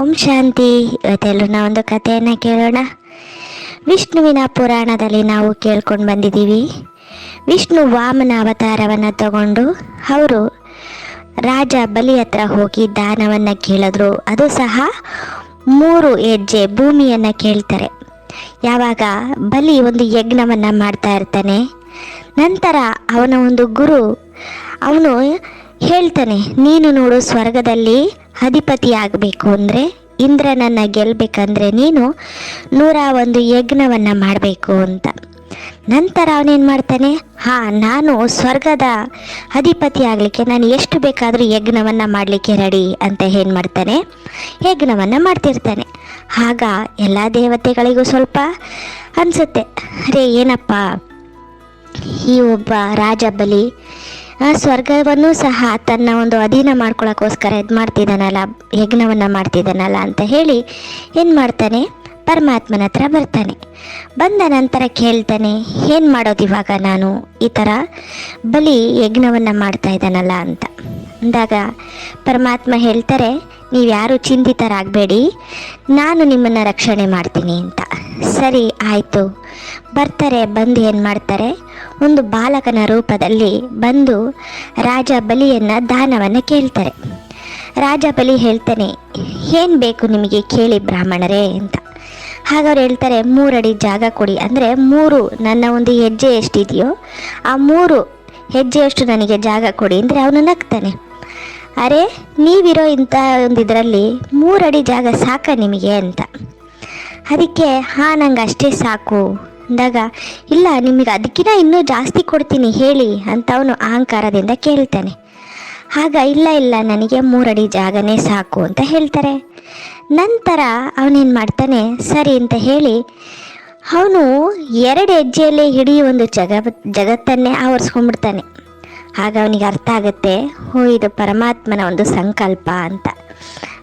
ಓಂ ಶಾಂತಿ. ಇವತ್ತೆಲ್ಲರೂ ಒಂದು ಕಥೆಯನ್ನು ಕೇಳೋಣ. ವಿಷ್ಣುವಿನ ಪುರಾಣದಲ್ಲಿ ನಾವು ಕೇಳ್ಕೊಂಡು ಬಂದಿದ್ದೀವಿ. ವಿಷ್ಣು ವಾಮನ ಅವತಾರವನ್ನು ತಗೊಂಡು ಅವರು ರಾಜ ಬಲಿ ಹತ್ರ ಹೋಗಿ ದಾನವನ್ನು ಕೇಳಿದ್ರು. ಅದು ಸಹ ಮೂರು ಹೆಜ್ಜೆ ಭೂಮಿಯನ್ನು ಕೇಳ್ತಾರೆ. ಯಾವಾಗ ಬಲಿ ಒಂದು ಯಜ್ಞವನ್ನು ಮಾಡ್ತಾ ಇರ್ತಾನೆ. ನಂತರ ಅವನ ಒಂದು ಗುರು, ಅವನು ಹೇಳ್ತಾನೆ, ನೀನು ನೋಡು ಸ್ವರ್ಗದಲ್ಲಿ ಅಧಿಪತಿ ಆಗಬೇಕು ಅಂದರೆ, ಇಂದ್ರನನ್ನು ಗೆಲ್ಲಬೇಕಂದ್ರೆ ನೀನು ನೂರ ಒಂದು ಯಜ್ಞವನ್ನು ಮಾಡಬೇಕು ಅಂತ. ನಂತರ ಅವನೇನು ಮಾಡ್ತಾನೆ? ಹಾಂ, ನಾನು ಸ್ವರ್ಗದ ಅಧಿಪತಿ ಆಗಲಿಕ್ಕೆ ನಾನು ಎಷ್ಟು ಬೇಕಾದರೂ ಯಜ್ಞವನ್ನು ಮಾಡಲಿಕ್ಕೆ ರೆಡಿ ಅಂತ ಏನು ಮಾಡ್ತಾನೆ? ಯಜ್ಞವನ್ನು ಮಾಡ್ತಿರ್ತಾನೆ. ಆಗ ಎಲ್ಲ ದೇವತೆಗಳಿಗೂ ಸ್ವಲ್ಪ ಅನಿಸುತ್ತೆ, ಅರೆ, ಏನಪ್ಪ, ಈ ಒಬ್ಬ ರಾಜ ಬಲಿ ಸ್ವರ್ಗವನ್ನು ಸಹ ತನ್ನ ಒಂದು ಅಧೀನ ಮಾಡ್ಕೊಳ್ಳೋಕ್ಕೋಸ್ಕರ ಇದು ಮಾಡ್ತಿದ್ದಾನಲ್ಲ, ಯಜ್ಞವನ್ನು ಮಾಡ್ತಿದ್ದಾನಲ್ಲ ಅಂತ ಹೇಳಿ ಏನು ಮಾಡ್ತಾನೆ? ಪರಮಾತ್ಮನ ಹತ್ರ ಬರ್ತಾನೆ. ಬಂದ ನಂತರ ಕೇಳ್ತಾನೆ, ಏನು ಮಾಡೋದು ಇವಾಗ ನಾನು? ಈ ಥರ ಬಲಿ ಯಜ್ಞವನ್ನು ಮಾಡ್ತಾ ಇದ್ದಾನಲ್ಲ ಅಂತ. ಅಂದಾಗ ಪರಮಾತ್ಮ ಹೇಳ್ತಾರೆ ನೀವು ಯಾರು ಚಿಂತಿತರಾಗಬೇಡಿ, ನಾನು ನಿಮ್ಮನ್ನು ರಕ್ಷಣೆ ಮಾಡ್ತೀನಿ ಅಂತ. ಸರಿ, ಆಯಿತು. ಬರ್ತಾರೆ ಬಂದು ಏನು ಮಾಡ್ತಾರೆ? ಒಂದು ಬಾಲಕನ ರೂಪದಲ್ಲಿ ಬಂದು ರಾಜ ಬಲಿಯನ್ನು ದಾನವನ್ನು ಕೇಳ್ತಾರೆ. ರಾಜ ಬಲಿ ಹೇಳ್ತಾನೆ, ಏನು ಬೇಕು ನಿಮಗೆ ಕೇಳಿ ಬ್ರಾಹ್ಮಣರೇ ಅಂತ. ಹಾಗವ್ರು ಹೇಳ್ತಾರೆ, ಮೂರಡಿ ಜಾಗ ಕೊಡಿ. ಅಂದರೆ ಮೂರು, ನನ್ನ ಒಂದು ಹೆಜ್ಜೆ ಎಷ್ಟಿದೆಯೋ ಆ ಮೂರು ಹೆಜ್ಜೆಯಷ್ಟು ನನಗೆ ಜಾಗ ಕೊಡಿ ಅಂದರೆ ಅವನು ನಗ್ತಾನೆ. ಅರೆ, ನೀವಿರೋ ಇಂಥ ಒಂದು ಇದರಲ್ಲಿ ಮೂರಡಿ ಜಾಗ ಸಾಕ ನಿಮಗೆ ಅಂತ. ಅದಕ್ಕೆ, ಹಾಂ, ನಂಗೆ ಅಷ್ಟೇ ಸಾಕು. ಅಂದಾಗ, ಇಲ್ಲ, ನಿಮಗೆ ಅದಕ್ಕಿಂತ ಇನ್ನೂ ಜಾಸ್ತಿ ಕೊಡ್ತೀನಿ, ಹೇಳಿ, ಅಂತ ಅವನು ಅಹಂಕಾರದಿಂದ ಕೇಳ್ತಾನೆ. ಆಗ ಇಲ್ಲ ಇಲ್ಲ, ನನಗೆ ಮೂರಡಿ ಜಾಗನೇ ಸಾಕು, ಅಂತ ಹೇಳ್ತಾರೆ. ನಂತರ ಅವನೇನು ಮಾಡ್ತಾನೆ, ಸರಿ, ಅಂತ ಹೇಳಿ, ಅವನು ಎರಡು ಹೆಜ್ಜೆಯಲ್ಲಿ ಇಡೀ ಒಂದು ಜಗ, ಜಗತ್ತನ್ನೇ ಆವರಿಸ್ಕೊಂಡ್ಬಿಡ್ತಾನೆ. ಆಗ ಅವನಿಗೆ ಅರ್ಥ ಆಗುತ್ತೆ ಓ ಇದು ಪರಮಾತ್ಮನ ಒಂದು ಸಂಕಲ್ಪ, ಅಂತ.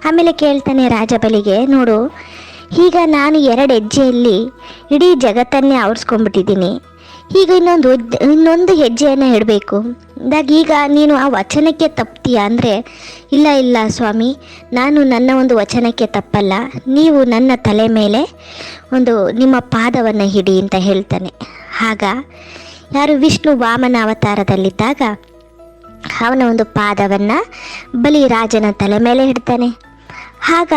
ಆಮೇಲೆ ಕೇಳ್ತಾನೆ ರಾಜಬಲಿಗೆ, ನೋಡು ಈಗ ನಾನು ಎರಡು ಹೆಜ್ಜೆಯಲ್ಲಿ ಇಡೀ ಜಗತ್ತನ್ನೇ ಆವರಿಸ್ಕೊಂಡ್ಬಿಟ್ಟಿದ್ದೀನಿ. ಈಗ ಇನ್ನೊಂದು ಇನ್ನೊಂದು ಹೆಜ್ಜೆಯನ್ನು ಇಡಬೇಕು. ಅಂದಾಗ ಈಗ ನೀನು ಆ ವಚನಕ್ಕೆ ತಪ್ತೀಯ ಅಂದರೆ, ಇಲ್ಲ ಇಲ್ಲ ಸ್ವಾಮಿ, ನಾನು ನನ್ನ ಒಂದು ವಚನಕ್ಕೆ ತಪ್ಪಲ್ಲ. ನೀವು ನನ್ನ ತಲೆ ಮೇಲೆ ಒಂದು ನಿಮ್ಮ ಪಾದವನ್ನು ಹಿಡಿ ಅಂತ ಹೇಳ್ತಾನೆ. ಆಗ ಯಾರು ವಿಷ್ಣು ವಾಮನ ಅವತಾರದಲ್ಲಿದ್ದಾಗ ಅವನ ಒಂದು ಪಾದವನ್ನು ಬಲಿ ರಾಜನ ತಲೆ ಮೇಲೆ ಇಡ್ತಾನೆ. ಆಗ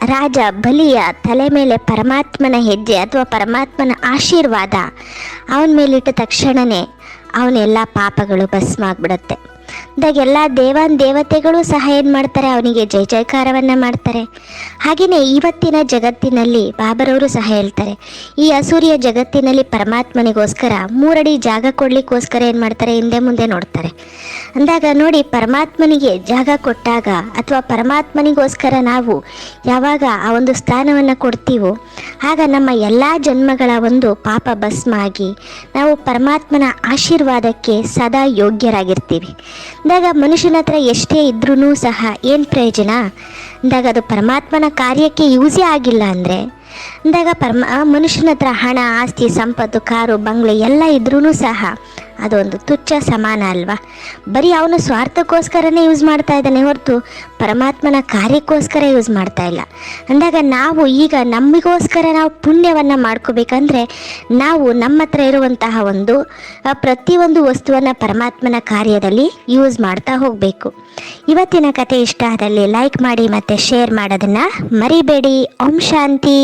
ರಾಜ ಬಲಿಯ ತಲೆ ಮೇಲೆ ಪರಮಾತ್ಮನ ಹೆಜ್ಜೆ ಅಥವಾ ಪರಮಾತ್ಮನ ಆಶೀರ್ವಾದ ಅವನ ಮೇಲಿಟ್ಟ ತಕ್ಷಣವೇ ಅವನೆಲ್ಲ ಪಾಪಗಳು ಭಸ್ಮ ಆಗ್ಬಿಡುತ್ತೆ. ಅಂದಾಗ ಎಲ್ಲ ದೇವಾನ್ ದೇವತೆಗಳು ಸಹ ಏನು ಮಾಡ್ತಾರೆ? ಅವನಿಗೆ ಜಯ ಜಯಕಾರವನ್ನು ಮಾಡ್ತಾರೆ. ಹಾಗೆಯೇ ಇವತ್ತಿನ ಜಗತ್ತಿನಲ್ಲಿ ಬಾಬರವರು ಸಹ ಹೇಳ್ತಾರೆ, ಈ ಅಸೂರಿಯ ಜಗತ್ತಿನಲ್ಲಿ ಪರಮಾತ್ಮನಿಗೋಸ್ಕರ ಮೂರಡಿ ಜಾಗ ಕೊಡ್ಲಿಕ್ಕೋಸ್ಕರ ಏನು ಮಾಡ್ತಾರೆ? ಹಿಂದೆ ಮುಂದೆ ನೋಡ್ತಾರೆ. ಅಂದಾಗ ನೋಡಿ, ಪರಮಾತ್ಮನಿಗೆ ಜಾಗ ಕೊಟ್ಟಾಗ ಅಥವಾ ಪರಮಾತ್ಮನಿಗೋಸ್ಕರ ನಾವು ಯಾವಾಗ ಆ ಒಂದು ಸ್ಥಾನವನ್ನು ಕೊಡ್ತೀವೋ ಆಗ ನಮ್ಮ ಎಲ್ಲ ಜನ್ಮಗಳ ಒಂದು ಪಾಪ ಭಸ್ಮ ಆಗಿ ನಾವು ಪರಮಾತ್ಮನ ಆಶೀರ್ವಾದಕ್ಕೆ ಸದಾ ಯೋಗ್ಯರಾಗಿರ್ತೀವಿ. ಅಂದಾಗ ಮನುಷ್ಯನ ಹತ್ರ ಎಷ್ಟೇ ಇದ್ರೂ ಸಹ ಏನು ಪ್ರಯೋಜನ? ಅಂದಾಗ ಅದು ಪರಮಾತ್ಮನ ಕಾರ್ಯಕ್ಕೆ ಯೂಸೇ ಆಗಿಲ್ಲ ಅಂದರೆ, ಅಂದಾಗ ಪರಮ ಮನುಷ್ಯನ ಹತ್ರ ಹಣ, ಆಸ್ತಿ, ಸಂಪತ್ತು, ಕಾರು, ಬಂಗ್ಲೆ ಎಲ್ಲ ಇದ್ರೂ ಸಹ ಅದೊಂದು ತುಚ್ಛ ಸಮಾನ ಅಲ್ವಾ? ಬರೀ ಅವನು ಸ್ವಾರ್ಥಕ್ಕೋಸ್ಕರನೇ ಯೂಸ್ ಮಾಡ್ತಾ ಇದ್ದಾನೆ ಹೊರತು ಪರಮಾತ್ಮನ ಕಾರ್ಯಕ್ಕೋಸ್ಕರ ಯೂಸ್ ಮಾಡ್ತಾ ಇಲ್ಲ. ಅಂದಾಗ ನಾವು ಈಗ ನಮಗೋಸ್ಕರ ನಾವು ಪುಣ್ಯವನ್ನು ಮಾಡ್ಕೋಬೇಕಂದ್ರೆ ನಾವು ನಮ್ಮ ಹತ್ರ ಇರುವಂತಹ ಒಂದು ಪ್ರತಿಯೊಂದು ವಸ್ತುವನ್ನು ಪರಮಾತ್ಮನ ಕಾರ್ಯದಲ್ಲಿ ಯೂಸ್ ಮಾಡ್ತಾ ಹೋಗಬೇಕು. ಇವತ್ತಿನ ಕತೆ ಇಷ್ಟ ಆದಲ್ಲಿ ಲೈಕ್ ಮಾಡಿ ಮತ್ತು ಶೇರ್ ಮಾಡೋದನ್ನು ಮರಿಬೇಡಿ. ಓಂ ಶಾಂತಿ.